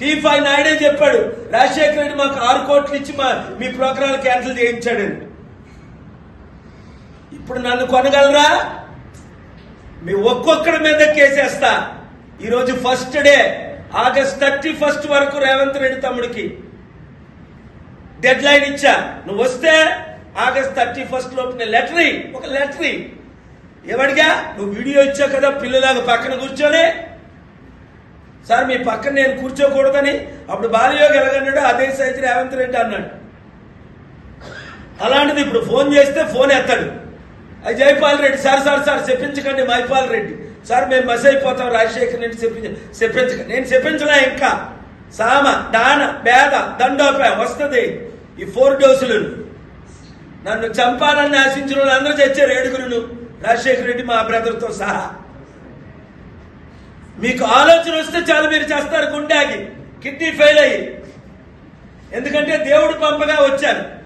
Tea five నాయుడే చెప్పాడు రాజశేఖర రెడ్డి మాకు ఆరు కోట్లు ఇచ్చి మా మీ ప్రోగ్రాం క్యాన్సిల్ చేయించాడని ఇప్పుడు నన్ను కొనగలరా? మీ ఒక్కొక్కడి మీద కేసేస్తా. ఈరోజు first day August thirty first వరకు రేవంత్ రెడ్డి తమ్ముడికి డెడ్ లైన్ ఇచ్చా. నువ్వు వస్తే ఆగస్ట్ థర్టీ ఫస్ట్ లోపు లెటరీ ఒక లెటరీ ఎవడిగా నువ్వు వీడియో ఇచ్చావు కదా పిల్లలాగా పక్కన కూర్చొని. సార్ మీ పక్కన నేను కూర్చోకూడదని అప్పుడు బాలయోగి ఎలాగన్నాడు అదే సైజు రేవంత్ రెడ్డి అన్నాడు. అలాంటిది ఇప్పుడు ఫోన్ చేస్తే ఫోన్ ఎత్తాడు. అది Jaipal Reddy sir sir sir చెప్పించకండి Mypal Reddy. Sir మేము బస్ అయిపోతాం రాజశేఖర్ రెడ్డి చెప్పించ చెప్పించక నేను చెప్పించలే ఇంకా? సామ దాన బేద దండోపే వస్తుంది ఈ ఫోర్ డోసులు. నన్ను చంపాలని ఆశించిన వాళ్ళు అందరూ చచ్చారు ఏడుగురులు రాజశేఖర రెడ్డి మా బ్రదర్తో సహా. మీకు ఆలోచన వస్తే చాలు మీరు చేస్తారు గుండాగి. కిడ్నీ ఫెయిల్ అయ్యి. ఎందుకంటే దేవుడు పంపగా వచ్చాను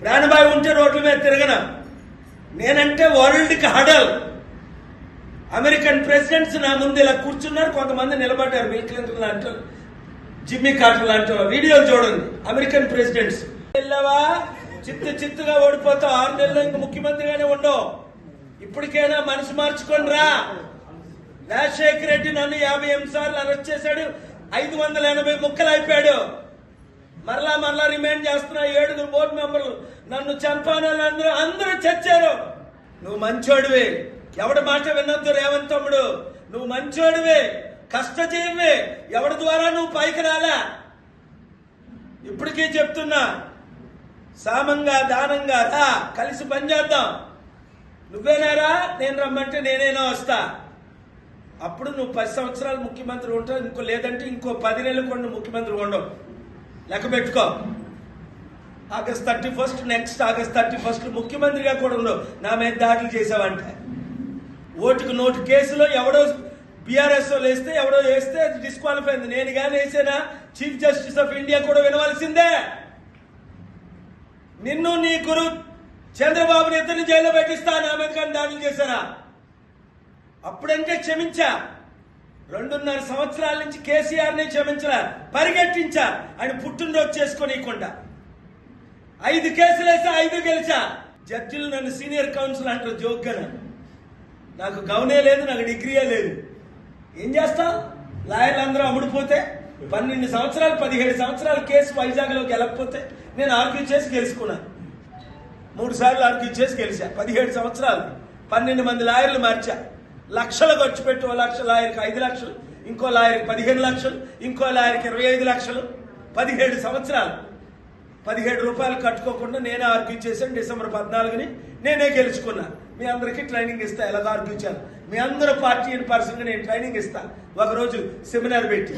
ప్రాణబాయి ఉంటే రోడ్ల మీద తిరగన? నేనంటే వరల్డ్కి హడల్. అమెరికన్ ప్రెసిడెంట్స్ నా ముందు ఇలా కూర్చున్నారు కొంతమంది నిలబడ్డారు. బిల్ క్లింటన్ లాంటి జిమ్మీ కార్టర్ లాంటి. వీడియోలు చూడండి. American presidents. వెళ్ళావా? చిత్తు చిత్తుగా ఓడిపోతావు. ఆరు నెలలు ఇంక ముఖ్యమంత్రిగానే ఉండవు. ఇప్పటికైనా మనసు మార్చుకొని రా రాజశేఖర రెడ్డి నన్ను యాభై ఎనిమిది సార్లు అరెస్ట్ చేశాడు ఐదు వందల ఎనభై ముక్కలు అయిపోయాడు మరలా మరలా రిమైండ్ చేస్తున్నా ఏడుగురు బోర్డు మెంబర్లు నన్ను చంపానని అందరూ అందరూ చచ్చారు. నువ్వు మంచోడివే. ఎవడి మాట వినొద్దు రేవంత్ తమ్ముడు. నువ్వు మంచోడివే. కష్టజీవి ఎవడి ద్వారా నువ్వు పైకి రాలా? ఇప్పటికీ చెప్తున్నా. సామంగా దానంగా రా. కలిసి పనిచేద్దాం నువ్వేనారా? నేను రమ్మంటే నేనేనా వస్తా? అప్పుడు నువ్వు పది సంవత్సరాలు ముఖ్యమంత్రి ఉంటావు ఇంకో లేదంటే ఇంకో పది నెలలు కూడా నువ్వు ముఖ్యమంత్రి ఉండవు. లెక్క పెట్టుకో. August thirty first next August thirty first ముఖ్యమంత్రిగా కూడా ఉండవు. నా మీద దాడులు చేసావంటే. ఓటుకు నోటు కేసులో ఎవడో బీఆర్ఎస్ లేస్తే వేస్తే ఎవడో వేస్తే అది డిస్క్వాలిఫై అయింది. నేను కానీ వేసానా? చీఫ్ జస్టిస్ ఆఫ్ ఇండియా కూడా వినవలసిందే. నిన్ను నీ గురు చంద్రబాబుని ఇద్దరిని జైల్లో పెట్టిస్తా నా మీద కానీ దాడులు చేశారా? అప్పుడంటే క్షమించా. రెండున్నర సంవత్సరాల నుంచి కేసీఆర్ని క్షమించరా పరిగెట్టించా ఆయన పుట్టినరోజు చేసుకోనీయకుండా. ఐదు కేసులు వేసా ఐదు గెలిచా. జడ్జిలు నన్ను సీనియర్ కౌన్సిల్ అంటారు జోక్గా నాకు గౌనే లేదు నాకు డిగ్రీయే లేదు. ఏం చేస్తాం? లాయర్లు అందరూ అమ్ముడిపోతే పన్నెండు సంవత్సరాలు పదిహేడు సంవత్సరాలు కేసు వైజాగ్లోకి వెళ్ళకపోతే నేను ఆర్గ్యూ చేసి గెలుచుకున్నాను. మూడు సార్లు ఆర్గ్యూ చేసి గెలిచా. పదిహేడు సంవత్సరాలు. పన్నెండు మంది లాయర్లు మార్చా. లక్షలు ఖర్చు పెట్టి ఓ లక్ష లాయర్కి ఐదు లక్షలు ఇంకో లాయర్కి పదిహేను లక్షలు ఇంకో లాయర్కి ఇరవై ఐదు లక్షలు. పదిహేడు సంవత్సరాలు. పదిహేడు రూపాయలు కట్టుకోకుండా నేనే ఆర్గ్యూ చేశాను డిసెంబర్ పద్నాలుగుని. నేనే గెలుచుకున్నాను మీ అందరికీ ట్రైనింగ్ ఇస్తా ఎలా ఆర్గ్యూ చేయాలి మీ అందరూ పార్టీ ఇన్ పర్సన్గా నేను ట్రైనింగ్ ఇస్తా. ఒకరోజు సెమినార్ పెట్టి.